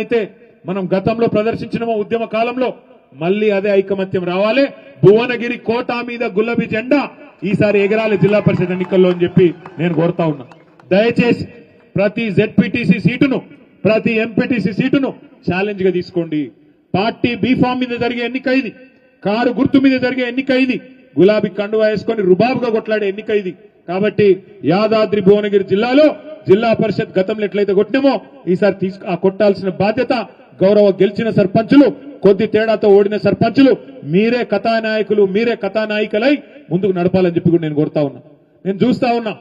అయితే మనం గతంలో ప్రదర్శించిన ఉద్యమ కాలంలో మళ్ళీ అదే ఐకమత్యం రావాలి. భువనగిరి కోట మీద గుల్లబి జెండా ఈసారి ఎగరాలి జిల్లా పరిషత్ ఎన్నికల్లో అని చెప్పి నేను కోరుతా ఉన్నా. దయచేసి ప్రతి జెడ్పీటీసీ సీటును ప్రతి ఎంపీటీసీ సీటును ఛాలెంజ్గా తీసుకోండి. పార్టీ బీఫామ్ మీద జరిగే ఎన్నిక ఇది కారు గుర్తు మీద జరిగే ఎన్నిక ఇది గులాబీ కండువా వేసుకొని రుబాబుగా కొట్లాడే ఎన్నిక ఇది కాబట్టి యాదాద్రి భువనగిరి జిల్లాలో జిల్లా పరిషత్ గతంలో ఎట్లయితే కొట్టినామో ఈసారి తీసుకు ఆ కొట్టాల్సిన బాధ్యత గౌరవ గెలిచిన సర్పంచులు కొద్ది తేడాతో ఓడిన సర్పంచులు మీరే కథానాయకులు మీరే కథానాయికలై ముందుకు నడపాలని చెప్పి కూడా నేను కోరుతా ఉన్నా. నేను చూస్తా ఉన్నా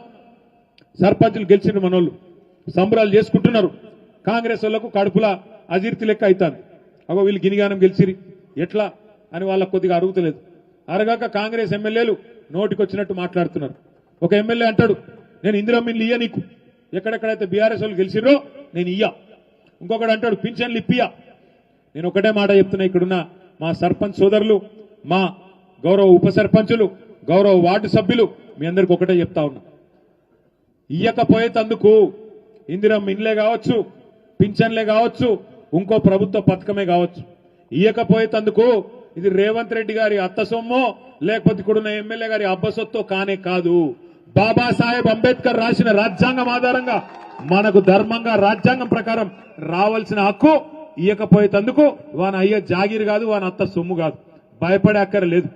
సర్పంచులు గెలిచిన మనోళ్ళు సంబరాలు చేసుకుంటున్నారు కాంగ్రెస్ వాళ్ళకు కడుపుల అజీర్తి లెక్క అవుతాను అగో వీళ్ళు గినిగానం గెలిచిరి ఎట్లా అని వాళ్ళకు కొద్దిగా అరుగుతలేదు. అరగాక కాంగ్రెస్ ఎమ్మెల్యేలు నోటికొచ్చినట్టు మాట్లాడుతున్నారు. ఒక ఎమ్మెల్యే అంటాడు నేను ఇందిరమ్మిన్లు ఇయ్య నీకు. ఎక్కడెక్కడైతే బీఆర్ఎస్ వాళ్ళు గెలిచిర్రో నేను ఇయ్య. ఇంకొకడు అంటాడు పింఛన్లు ఇప్పియా నేను ఒకటే మాట చెప్తున్నా ఇక్కడున్న మా సర్పంచ్ సోదరులు మా గౌరవ ఉప సర్పంచులు గౌరవ వార్డు సభ్యులు మీ అందరికి ఒకటే చెప్తా ఉన్నా. ఇయ్యకపోయేటందుకు ఇందిరమ్మ ఇండ్లే కావచ్చు పింఛన్లే కావచ్చు ఇంకో ప్రభుత్వ పథకమే కావచ్చు. ఇయ్యకపోయేటందుకు ఇది రేవంత్ రెడ్డి గారి అత్త సొమ్మో లేకపోతే ఇక్కడున్న ఎమ్మెల్యే గారి అబ్బసొత్తో కానే కాదు. బాబాసాహెబ్ అంబేద్కర్ రాసిన రాజ్యాంగం ఆధారంగా మనకు ధర్మంగా రాజ్యాంగం ప్రకారం రావాల్సిన హక్కు ఇయ్యకపోయేటందుకు వాని అయ్య జాగీరు కాదు వాని అత్త సొమ్ము కాదు. భయపడే అక్కర లేదు.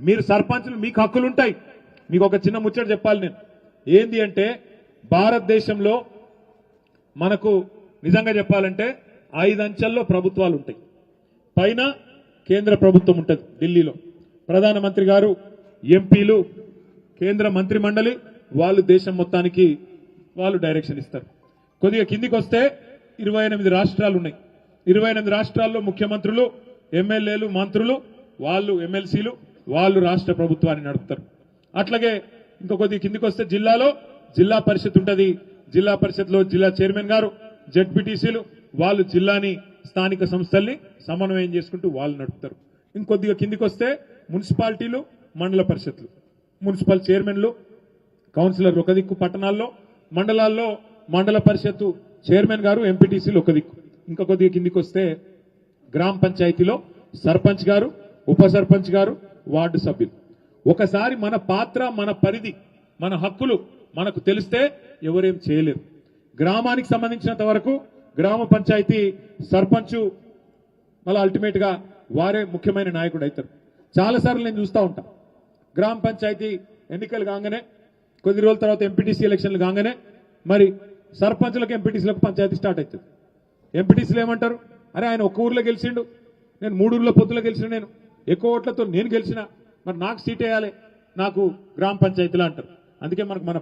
మీరు సర్పంచులు మీకు హక్కులుంటాయి. మీకు ఒక చిన్న ముచ్చట చెప్పాలి నేను. ఏంది అంటే భారతదేశంలో మనకు నిజంగా చెప్పాలంటే ఐదు అంచెల్లో ప్రభుత్వాలు ఉంటాయి పైన కేంద్ర ప్రభుత్వం ఉంటుంది ఢిల్లీలో. ప్రధానమంత్రి గారు ఎంపీలు కేంద్ర మంత్రి మండలి వాళ్ళు దేశం మొత్తానికి వాళ్ళు డైరెక్షన్ ఇస్తారు. కొద్దిగా కిందికి వస్తే ఇరవై ఎనిమిది రాష్ట్రాలు ఉన్నాయి. ఇరవై ఎనిమిది రాష్ట్రాల్లో ముఖ్యమంత్రులు ఎమ్మెల్యేలు మంత్రులు వాళ్ళు ఎమ్మెల్సీలు వాళ్ళు రాష్ట్ర ప్రభుత్వాన్ని నడుపుతారు. అట్లాగే ఇంకో కొద్దిగా కిందికి వస్తే జిల్లాలో జిల్లా పరిషత్ ఉంటది. జిల్లా పరిషత్లో జిల్లా చైర్మన్ గారు జడ్పీటీసీలు వాళ్ళు జిల్లాని స్థానిక సంస్థల్ని సమన్వయం చేసుకుంటూ వాళ్ళు నడుపుతారు. ఇంకొద్దిగా కిందికి వస్తే మున్సిపాలిటీలు మండల పరిషత్లు మున్సిపల్ చైర్మన్లు కౌన్సిలర్ ఒక దిక్కు పట్టణాల్లో మండలాల్లో మండల పరిషత్తు చైర్మన్ గారు ఎంపీటీసీలు ఒక దిక్కు ఇంకొక దిక్కు కిందికి వస్తే గ్రామ పంచాయతీలో సర్పంచ్ గారు ఉప సర్పంచ్ గారు వార్డు సభ్యులు. ఒకసారి మన పాత్ర మన పరిధి మన హక్కులు మనకు తెలిస్తే ఎవరేం చేయలేరు. గ్రామానికి సంబంధించినంత వరకు గ్రామ పంచాయతీ సర్పంచు మళ్ళీ అల్టిమేట్గా వారే ముఖ్యమైన నాయకుడు అవుతారు. చాలాసార్లు నేను చూస్తూ ఉంటాను గ్రామ పంచాయతీ ఎన్నికలు కాగానే కొద్ది రోజుల తర్వాత ఎంపీటీసీ ఎలక్షన్లు కాగానే మరి సర్పంచులకు ఎంపీటీసీలకు పంచాయతీ స్టార్ట్ అవుతుంది. ఎంపీటీసీలు ఏమంటారు? అరే ఆయన ఒక్క ఊర్లో గెలిచిండు. నేను మూడు ఊర్ల పొత్తులో గెలిచిన నేను. ఎక్కువ ఓట్లతో నేను గెలిచిన. మరి నాకు సీట్ వేయాలి. నాకు గ్రామ పంచాయతీలో అంటారు. అందుకే మనకు మన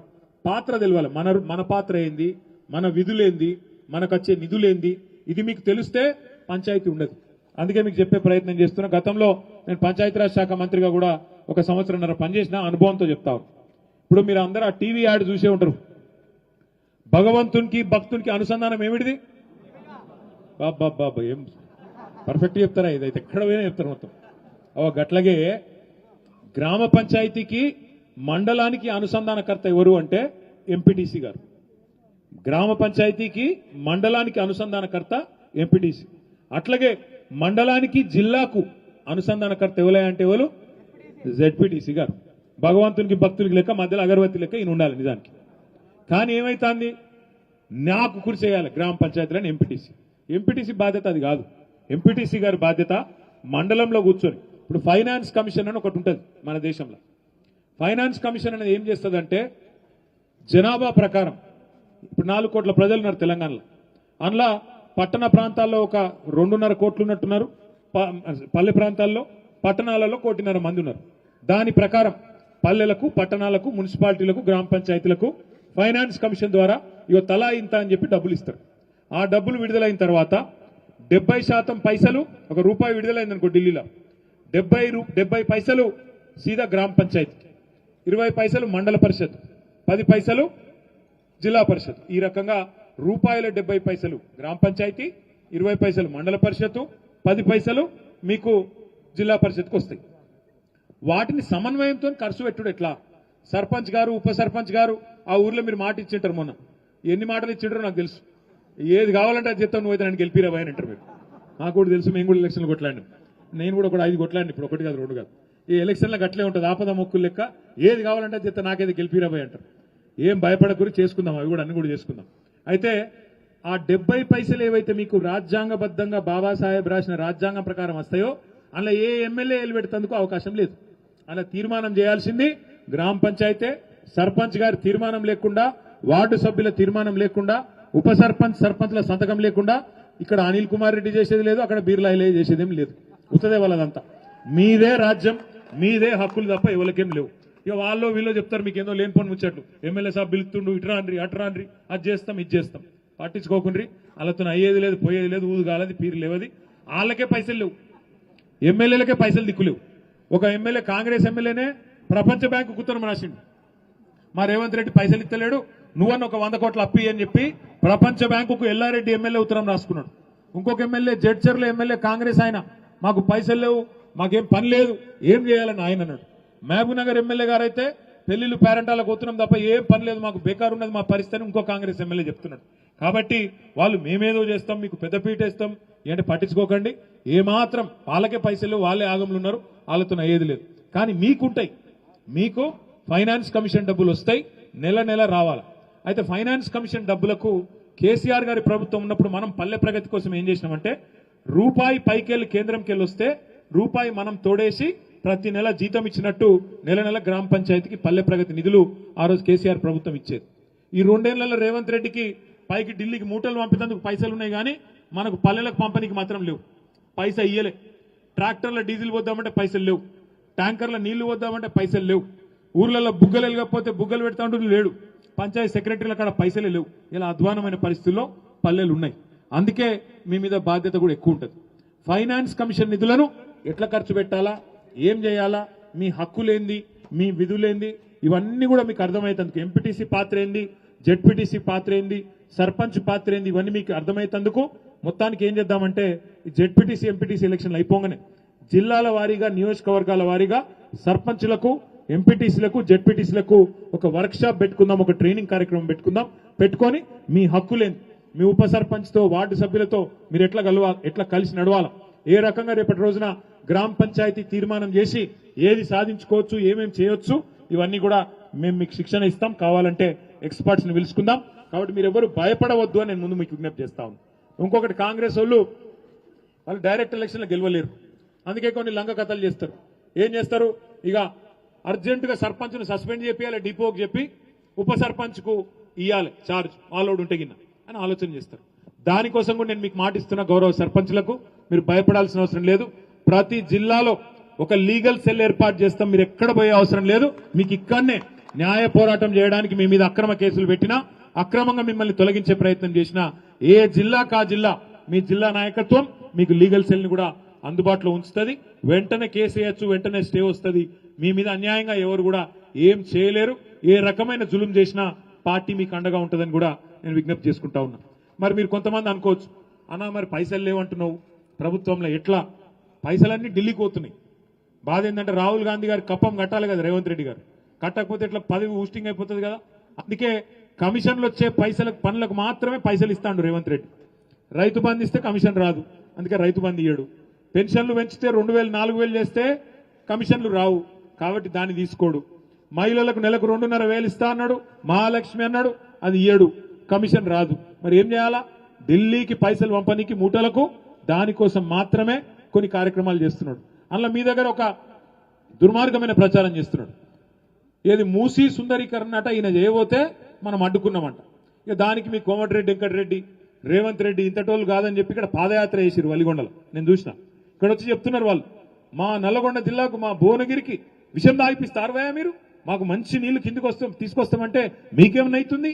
పాత్ర తెలియాలి మన మన పాత్ర ఏంది? మన విధులేంది మనకు వచ్చే నిధులేంది ఇది మీకు తెలిస్తే పంచాయతీ ఉండదు. అందుకే మీకు చెప్పే ప్రయత్నం చేస్తున్నా. గతంలో నేను పంచాయతీరాజ్ శాఖ మంత్రిగా కూడా ఒక సంవత్సరంన్నర పనిచేసిన అనుభవంతో చెప్తా ఇప్పుడు మీరు అందరూ ఆ టీవీ యాడ్ చూసే ఉంటారు. భగవంతునికి భక్తునికి అనుసంధానం ఏమిటిది? బాబా బాబా ఏం పర్ఫెక్ట్ చెప్తారా? ఇదైతే ఎక్కడ పోయినా చెప్తారు మొత్తం. ఓ గట్లాగే గ్రామ పంచాయతీకి మండలానికి అనుసంధానకర్త ఎవరు అంటే ఎంపీటీసీ గారు. గ్రామ పంచాయతీకి మండలానికి అనుసంధానకర్త ఎంపీటీసీ అట్లాగే మండలానికి జిల్లాకు అనుసంధానకర్త ఎవలే అంటే ఎవరు జెడ్పీటీసీ గారు. భగవంతునికి భక్తులకి లెక్క మధ్యలో అగరవత్తి లెక్క ఈయన ఉండాలి నిజానికి. కానీ ఏమైతుంది? నాకు కృషి చేయాలి గ్రామ అని ఎంపీటీసీ. ఎంపీటీసీ బాధ్యత అది కాదు. ఎంపీటీసీ గారి బాధ్యత మండలంలో కూర్చొని. ఇప్పుడు ఫైనాన్స్ కమిషన్ అని ఒకటి ఉంటుంది మన దేశంలో. ఫైనాన్స్ కమిషన్ అనేది ఏం చేస్తుందంటే జనాభా ప్రకారం ఇప్పుడు నాలుగు కోట్ల ప్రజలు ఉన్నారు తెలంగాణలో. అందులో పట్టణ ప్రాంతాల్లో ఒక రెండున్నర కోట్లు ఉన్నట్టున్నారు. పల్లె ప్రాంతాల్లో పట్టణాలలో కోటిన్నర మంది ఉన్నారు. దాని ప్రకారం పల్లెలకు పట్టణాలకు మున్సిపాలిటీలకు గ్రామ పంచాయతీలకు ఫైనాన్స్ కమిషన్ ద్వారా ఇగో తలా ఇంత అని చెప్పి డబ్బులు ఇస్తారు. ఆ డబ్బులు విడుదలైన తర్వాత డెబ్బై శాతం పైసలు ఒక రూపాయి విడుదలైంది అనుకో ఢిల్లీలో. డెబ్బై రూ- డెబ్బై పైసలు సీదా గ్రామ పంచాయతీ ఇరవై పైసలు మండల పరిషత్ పది పైసలు జిల్లా పరిషత్. ఈ రకంగా రూపాయల డెబ్బై పైసలు గ్రామ పంచాయతీ ఇరవై పైసలు మండల పరిషత్తు పది పైసలు మీకు జిల్లా పరిషత్కు వస్తాయి. వాటిని సమన్వయంతో ఖర్చు పెట్టుడు ఎట్లా? సర్పంచ్ గారు ఉప సర్పంచ్ గారు ఆ ఊర్లో మీరు మాట ఇచ్చింటారు మొన్న. ఎన్ని మాటలు ఇచ్చింటారో నాకు తెలుసు. ఏది కావాలంటే అది చెప్తాను నువ్వు అయితే నన్ను గెలిపిరా అని అంటారు మీరు. నాకు కూడా తెలుసు మేము కూడా ఎలక్షన్లు కొట్లాడినాం. నేను కూడా ఒక ఐదు కొట్లాడిన ఇప్పుడు ఒకటి కాదు రెండు కాదు. ఈ ఎలక్షన్లకు అట్లే ఉంటుంది ఆపద మొక్కులు లెక్క. ఏది కావాలంటే అది చెప్తా నాకైతే గెలిపిరా అంటారు. ఏం భయపడకూరి చేసుకుందాం అవి కూడా అన్ని కూడా చేసుకుందాం. అయితే ఆ డెబ్బై పైసలు ఏవైతే మీకు రాజ్యాంగబద్ధంగా బాబాసాహెబ్ రాసిన రాజ్యాంగం ప్రకారం వస్తాయో అలా ఏ ఎమ్మెల్యేలు పెడతందుకు అవకాశం లేదు. అలా తీర్మానం చేయాల్సింది గ్రామ పంచాయతే. సర్పంచ్ గారి తీర్మానం లేకుండా వార్డు సభ్యుల తీర్మానం లేకుండా ఉప సర్పంచ్ సర్పంచ్ల సంతకం లేకుండా ఇక్కడ అనిల్ కుమార్ రెడ్డి చేసేది లేదు అక్కడ బీర్లాయిలే చేసేదేం లేదు. ఉత్తదే వాళ్ళదంతా. మీదే రాజ్యం మీదే హక్కులు తప్ప ఎవరికేం లేవు. ఇక వాళ్ళు వీళ్ళు చెప్తారు మీకు ఏదో లేని పని ముచ్చట్లు. ఎమ్మెల్యే సాబ్ పిలుతుండు ఇటు రాండ్రి అటు రాండ్రి అది చేస్తాం ఇది చేస్తాం. పట్టించుకోకుండ్రి. వాళ్ళతో అయ్యేది లేదు పోయేది లేదు ఊదు కాలేదు పీరు లేవది. వాళ్ళకే పైసలు లేవు. ఎమ్మెల్యేలకే పైసలు దిక్కులేవు. ఒక ఎమ్మెల్యే కాంగ్రెస్ ఎమ్మెల్యేనే ప్రపంచ బ్యాంకు కుత్తరం రాసిండు. మా రేవంత్ రెడ్డి పైసలు ఇస్తలేడు నువ్వన్న ఒక వంద కోట్ల అప్పి అని చెప్పి ప్రపంచ బ్యాంకుకు ఎల్లారెడ్డి ఎమ్మెల్యే ఉత్తరం రాసుకున్నాడు. ఇంకొక ఎమ్మెల్యే జడ్చర్ల ఎమ్మెల్యే కాంగ్రెస్ ఆయన. మాకు పైసలు లేవు మాకేం పని లేదు ఏం చేయాలని ఆయన అన్నాడు. మహబూబ్ నగర్ ఎమ్మెల్యే గారు అయితే పెళ్ళిళ్ళు పేరెంటాలకు వస్తున్నాం తప్ప ఏం పని లేదు మాకు బేకారు ఉన్నది మా పరిస్థితి ఇంకో కాంగ్రెస్ ఎమ్మెల్యే చెప్తున్నాడు. కాబట్టి వాళ్ళు మేమేదో చేస్తాం మీకు పెద్దపీట ఇస్తాం ఏంటి పట్టించుకోకండి. ఏమాత్రం వాళ్ళకే పైసలు వాళ్ళే ఆగంలో ఉన్నారు వాళ్ళతో అయ్యేది లేదు. కానీ మీకుంటాయి. మీకు ఫైనాన్స్ కమిషన్ డబ్బులు వస్తాయి నెల నెల రావాలి. అయితే ఫైనాన్స్ కమిషన్ డబ్బులకు కేసీఆర్ గారి ప్రభుత్వం ఉన్నప్పుడు మనం పల్లె ప్రగతి కోసం ఏం చేసినామంటే రూపాయి పైకెళ్ళి కేంద్రంకి వెళ్ళి వస్తే రూపాయి మనం తోడేసి ప్రతి నెల జీతం ఇచ్చినట్టు నెల నెల గ్రామ పంచాయతీకి పల్లె ప్రగతి నిధులు ఆ రోజు కేసీఆర్ ప్రభుత్వం ఇచ్చేది. ఈ రెండేళ్ళలో రేవంత్ రెడ్డికి పైకి ఢిల్లీకి మూటలు పంపేందుకు పైసలు ఉన్నాయి కానీ మనకు పల్లెలకు పంపనీకి మాత్రం లేవు. పైసా ఇయ్యలే. ట్రాక్టర్ల డీజిల్ పోద్దామంటే పైసలు లేవు. ట్యాంకర్ల నీళ్ళు పోద్దామంటే పైసలు లేవు. ఊర్లలో బుగ్గలు వెళ్ళకపోతే బుగ్గలు పెడతా ఉంటూ లేడు. పంచాయతీ సెక్రటరీల కాడ పైసలే లేవు. ఇలా అధ్వానమైన పరిస్థితుల్లో పల్లెలు ఉన్నాయి. అందుకే మీ మీద బాధ్యత కూడా ఎక్కువ ఉంటుంది. ఫైనాన్స్ కమిషన్ నిధులను ఎట్లా ఖర్చు పెట్టాలా? ఏం చేయాలా? మీ హక్కులేంది? మీ విధులేంది? ఇవన్నీ కూడా మీకు అర్థమవుతుంది ఎంపీటీసీ పాత్ర ఏంది? జెడ్పీటీసీ పాత్ర ఏంది? సర్పంచ్ పాత్ర ఏంది? ఇవన్నీ మీకు అర్థమవుతందుకు మొత్తానికి ఏం చేద్దామంటే జెడ్పీటీసీ ఎంపీటీసీ ఎలక్షన్లు అయిపోగానే జిల్లాల వారీగా నియోజకవర్గాల వారీగా సర్పంచ్లకు ఎంపీటీసీలకు జెడ్పీటీసీలకు ఒక వర్క్షాప్ పెట్టుకుందాం ఒక ట్రైనింగ్ కార్యక్రమం పెట్టుకుందాం. పెట్టుకొని మీ హక్కులేంది మీ ఉప సర్పంచ్తో వార్డు సభ్యులతో మీరు ఎట్లా కలవా ఎట్లా కలిసి నడవాలా? ఏ రకంగా రేపటి రోజున గ్రామ పంచాయతీ తీర్మానం చేసి ఏది సాధించుకోవచ్చు ఏమేమి చేయొచ్చు ఇవన్నీ కూడా మేము మీకు శిక్షణ ఇస్తాం. కావాలంటే ఎక్స్పర్ట్స్ని పిలుచుకుందాం. కాబట్టి మీరు ఎవరు భయపడవద్దు అని నేను ముందు మీకు విజ్ఞప్తి చేస్తా ఉన్నాను ఇంకొకటి కాంగ్రెస్ వాళ్ళు వాళ్ళు డైరెక్ట్ ఎలక్షన్లో గెలవలేరు. అందుకే కొన్ని లంగ కథలు చేస్తారు. ఏం చేస్తారు? ఇక అర్జెంటుగా సర్పంచ్ను సస్పెండ్ చేపియాలి డిపోకి చెప్పి ఉప సర్పంచ్కు ఇవ్వాలి చార్జ్ ఆలోడ్ ఉంటే గిన్న అని ఆలోచన చేస్తారు. దానికోసం కూడా నేను మీకు మాటిస్తున్న గౌరవ సర్పంచ్లకు. మీరు భయపడాల్సిన అవసరం లేదు. ప్రతి జిల్లాలో ఒక లీగల్ సెల్ ఏర్పాటు చేస్తాం. మీరు ఎక్కడ పోయే అవసరం లేదు. మీకు ఇక్కడనే న్యాయ పోరాటం చేయడానికి మీ మీద అక్రమ కేసులు పెట్టినా అక్రమంగా మిమ్మల్ని తొలగించే ప్రయత్నం చేసినా ఏ జిల్లా కా జిల్లా మీ జిల్లా నాయకత్వం మీకు లీగల్ సెల్ని కూడా అందుబాటులో ఉంచుతుంది. వెంటనే కేసు వేయచ్చు వెంటనే స్టే వస్తుంది. మీ మీద అన్యాయంగా ఎవరు కూడా ఏం చేయలేరు. ఏ రకమైన జులుం చేసినా పార్టీ మీకు అండగా ఉంటుందని కూడా నేను విజ్ఞప్తి చేసుకుంటా ఉన్నా. మరి మీరు కొంతమంది అనుకోవచ్చు అన్నా మరి పైసలు లేవంటున్నావు. ప్రభుత్వంలో ఎట్లా? పైసలన్నీ ఢిల్లీకి పోతున్నాయి. బాధ ఏంటంటే రాహుల్ గాంధీ గారు కప్పం కట్టాలి కదా రేవంత్ రెడ్డి గారు. కట్టకపోతే ఇట్లా పదవి ఊస్టింగ్ అయిపోతుంది కదా? అందుకే కమిషన్లు వచ్చే పైసలకు పనులకు మాత్రమే పైసలు ఇస్తాడు రేవంత్ రెడ్డి. రైతు బంధు ఇస్తే కమిషన్ రాదు. అందుకే రైతు బంధు ఇయ్యడు. పెన్షన్లు పెంచితే రెండు వేలు నాలుగు వేలు చేస్తే కమిషన్లు రావు. కాబట్టి దాన్ని తీసుకోడు. మహిళలకు నెలకు రెండున్నర వేలు ఇస్తా అన్నాడు. మహాలక్ష్మి అన్నాడు. అది ఇయ్యడు. కమిషన్ రాదు. మరి ఏం చేయాలా? ఢిల్లీకి పైసలు పంపనీకి మూటలకు దానికోసం మాత్రమే కొన్ని కార్యక్రమాలు చేస్తున్నాడు. అందులో మీ దగ్గర ఒక దుర్మార్గమైన ప్రచారం చేస్తున్నాడు. ఏది మూసి సుందరీకరణ అట ఈయన చేయబోతే మనం అడ్డుకున్నామంట. ఇక దానికి మీ కోమటిరెడ్డి వెంకటరెడ్డి రేవంత్ రెడ్డి ఇంతటోళ్ళు కాదని చెప్పి ఇక్కడ పాదయాత్ర చేసిరు వలిగొండలో నేను చూసిన. ఇక్కడ వచ్చి చెప్తున్నారు వాళ్ళు మా నల్లగొండ జిల్లాకు మా భువనగిరికి విషం దాగిపిస్తారువయా మీరు? మాకు మంచి నీళ్ళు కిందికి వస్తాం తీసుకొస్తామంటే మీకేమైనా అవుతుంది?